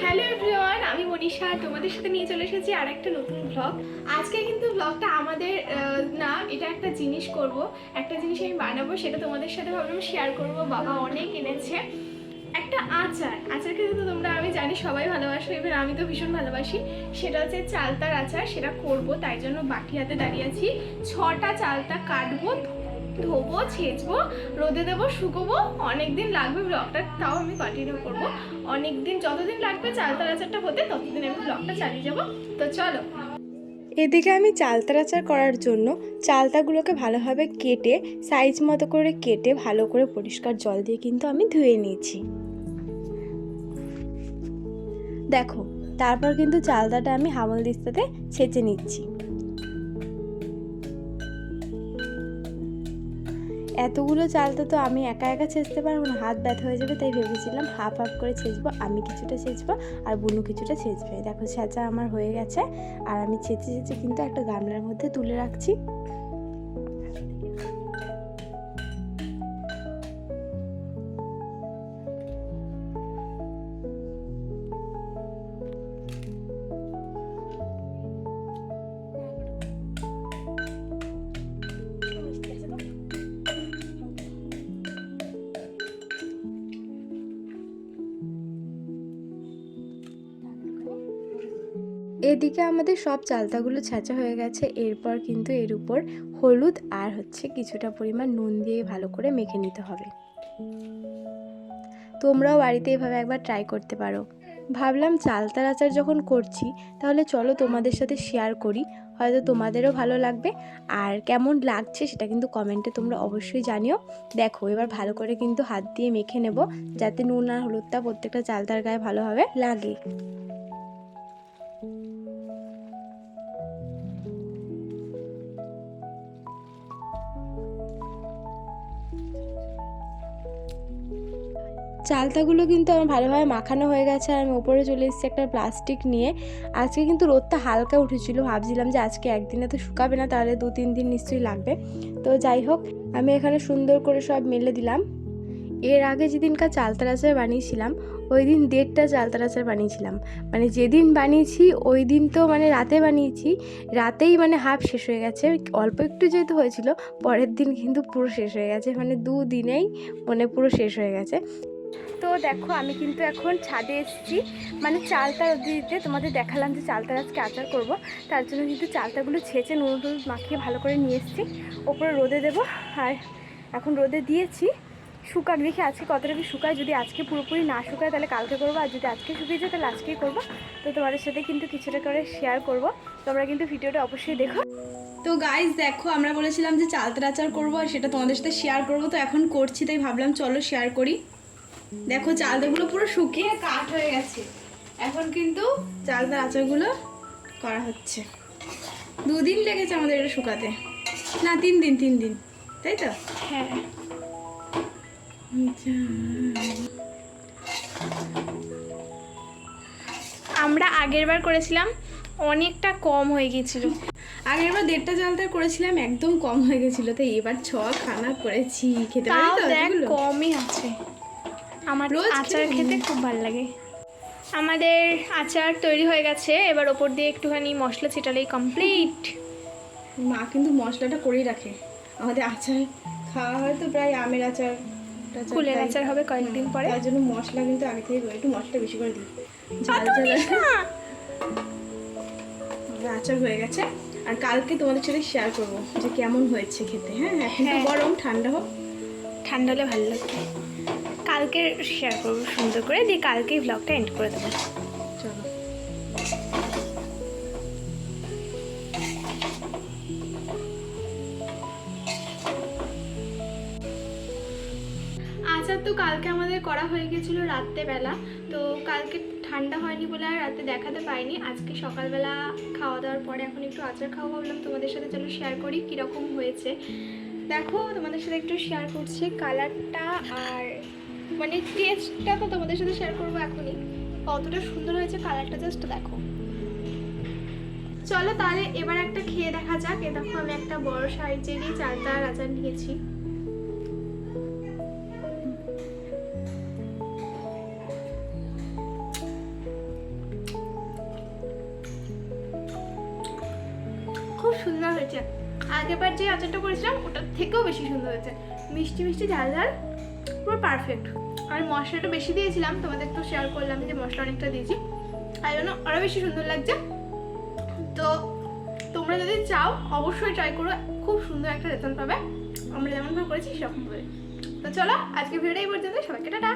Hello everyone, আমি মনীষা, তোমাদের সাথে নিয়ে চলে এসেছি আর একটা নতুন ব্লগ আজকে কিন্তু ব্লগটা আমাদের না, এটা একটা জিনিস করব। একটা জিনিস আমি বানাবো, সেটা তোমাদের সাথে ভাবলাম শেয়ার করব, বাবা অনেক এনেছে। একটা আচার আচার খেতে তো তোমরা, আমি জানি সবাই ভালোবাসো, এবার আমি তো ভীষণ ভালোবাসি। সেটা হচ্ছে চালতার আচার, সেটা করব, তাই জন্য বাটি হাতে দাঁড়িয়ে আছি। ছটা চালতা কাটবো ধোবো, ছেঁচবো, রোদে দেবো, শুকোবো অনেক দিন লাগবে ব্লগটা তাও আমি কন্টিনিউ করব। অনেক দিন যতদিন লাগবে চালতার আচারটা হতে, ততদিন আমি ব্লগটা চালিয়ে যাব। তো চলো। এদিকে আমি চালতার আচার করার জন্য চালতাগুলোকে ভালোভাবে কেটে সাইজ মতো করে কেটে, ভালো করে পরিষ্কার জল দিয়ে কিন্তু আমি ধুয়ে নিয়েছি। দেখো, তারপর কিন্তু চালতাটা আমি হামল দিস্তাতে ছেঁচে নিচ্ছি। এতগুলো চালতে তো আমি একা একা ছেঁচতে পারব না। হাত ব্যথা হয়ে যাবে, তাই ভেবেছিলাম হাফ হাফ করে ছেঁচবো, আমি কিছুটা ছেঁচবো আর বুনু কিছুটা ছেঁচবে। দেখো, ছেঁচা আমার হয়ে গেছে। আর আমি ছেঁচে ছেঁচে কিন্তু একটা গামলার মধ্যে তুলে রাখছি। এদিকে আমাদের সব চালতাগুলো ছাঁচা হয়ে গেছে, এরপর কিন্তু এর উপর হলুদ আর হচ্ছে কিছুটা পরিমাণ নুন দিয়ে ভালো করে মেখে নিতে হবে। তোমরাও বাড়িতে এভাবে একবার ট্রাই করতে পারো। ভাবলাম চালতার আচার যখন করছি, তাহলে চলো তোমাদের সাথে শেয়ার করি, হয়তো তোমাদেরও ভালো লাগবে। আর কেমন লাগছে সেটা কিন্তু কমেন্টে তোমরা অবশ্যই জানিও। দেখো, এবার ভালো করে কিন্তু হাত দিয়ে মেখে নেব, যাতে নুন আর হলুদটা প্রত্যেকটা চালতার গায়ে ভালোভাবে লাগে। চালতাগুলো কিন্তু আমার ভালোভাবে মাখানো হয়ে গেছে আর আমি ওপরে চলে এসেছি একটা প্লাস্টিক নিয়ে। আজকে কিন্তু রোদটা হালকা উঠেছিল, ভাবছিলাম যে আজকে একদিনে তো শুকাবে না, তাহলে দু তিন দিন নিশ্চয়ই লাগবে। তো যাই হোক, আমি এখানে সুন্দর করে সব মেলে দিলাম। এর আগে যেদিনকার চালতার আচার বানিয়েছিলাম, ওই দিন দেড়টা চালতার আচার বানিয়েছিলাম। মানে যেদিন বানিয়েছি, ওই দিন তো মানে রাতে বানিয়েছি, রাতেই মানে হাফ শেষ হয়ে গেছে। অল্প একটু যেহেতু হয়েছিল, পরের দিন কিন্তু পুরো শেষ হয়ে গেছে। মানে দু দিনেই মানে পুরো শেষ হয়ে গেছে। তো দেখো, আমি কিন্তু এখন ছাদে এসেছি। মানে চালটা দিতে তোমাদের দেখালাম যে চালটার আজকে আচার করব। তার জন্য কিন্তু চালটাগুলো ছেঁচে নুন টুন মাখিয়ে ভালো করে নিয়ে এসেছি। ওপরে রোদে দেবো। আর এখন রোদে দিয়েছি। শুকাক দেখি আজকে কতটা কি শুকায়। যদি আজকে পুরোপুরি না শুকায় তাহলে কালকে করব। আর যদি আজকে শুকিয়ে যায় তাহলে আজকেই করব। তো তোমাদের সাথে কিন্তু কিছুটা করে শেয়ার করব। তোমরা কিন্তু ভিডিওটা অবশ্যই দেখো। তো গাইজ দেখো, আমরা বলেছিলাম যে চালতার আচার করব আর সেটা তোমাদের সাথে শেয়ার করব। তো এখন করছি, তাই ভাবলাম চলো শেয়ার করি। দেখো চালতাগুলো পুরো শুকিয়ে কাঠ হয়ে গেছে। এখন কিন্তু চালতার আচারগুলো করা হচ্ছে। দুদিন লেগেছে আমাদের এটা শুকাতে। না তিন দিন তিন দিন। তাই তো? হ্যাঁ। আমরা আগের বার করেছিলাম অনেকটা কম হয়ে গেছিল। আগের বার দেড়টা চালতা করেছিলাম একদম কম হয়ে গেছিল। তাই এবার ছ খানা করেছি। খেতে পারি তো কমই আছে। আমার রোজ আচার খেতে খুব ভালো লাগে। আমাদের আচার তৈরি হয়ে গেছে এবার ওপর দিয়ে একটুখানি মশলা ছিটালেই কমপ্লিট মা কিন্তু মশলাটা করেই রাখে। আমাদের আচার খাওয়া হয় তো প্রায় আমের আচার কুলের আচার হবে কয়েকদিন পরে। তার জন্য মশলা কিন্তু আগে থেকে করি একটু মশলা বেশি করে দিই। আচার হয়ে গেছে। আর কালকে তোমাদের সাথে শেয়ার করব যে কেমন হয়েছে খেতে। হ্যাঁ এখন তো হ্যাঁ। গরম ঠান্ডা হোক। ঠান্ডা হলে ভালো লাগবে। কালকে শেয়ার করব সুন্দর করে, দিয়ে কালকেই ব্লগটা এন্ড করে দেবো। চলো। আচার তো কালকে আমাদের করা হয়ে গেছিল রাত্রেবেলা, তো কালকে ঠান্ডা হয়নি বলে আর রাতে দেখাতে পাইনি। আজকে সকালবেলা খাওয়া দাওয়ার পরে এখন একটু আচার খাওয়া ভাবলাম, তোমাদের সাথে চলো শেয়ার করি কীরকম হয়েছে। দেখো, তোমাদের সাথে একটু শেয়ার করছি কালারটা আর মানে টেস্টটা তো তোমাদের সাথে শেয়ার করব এখনই। কতটা সুন্দর হয়েছে কালারটা জাস্ট দেখো। চলো তাহলে এবার একটা খেয়ে দেখা যাক। এ দেখো আমি একটা বড় সাইজেরই চালতা আর আচার নিয়েছি। খুব সুন্দর হয়েছে। আগেরবার যে আচারটা করেছিলাম, ওটার থেকেও বেশি সুন্দর হয়েছে। মিষ্টি মিষ্টি ঝাল ঝাল। পুরো পারফেক্ট আর মশলাটা বেশি দিয়েছিলাম, তোমাদের তো শেয়ার করলাম যে মশলা অনেকটা দিয়েছি। তাই জন্য আরও বেশি সুন্দর লাগছে। তো তোমরা যদি চাও, অবশ্যই ট্রাই করো, খুব সুন্দর একটা রেজাল্ট পাবে। আমরা যেমনভাবে করেছি সেরকমভাবে তো চলো আজকে ভিডিওটা এই পর্যন্ত সবাইকে টাটা।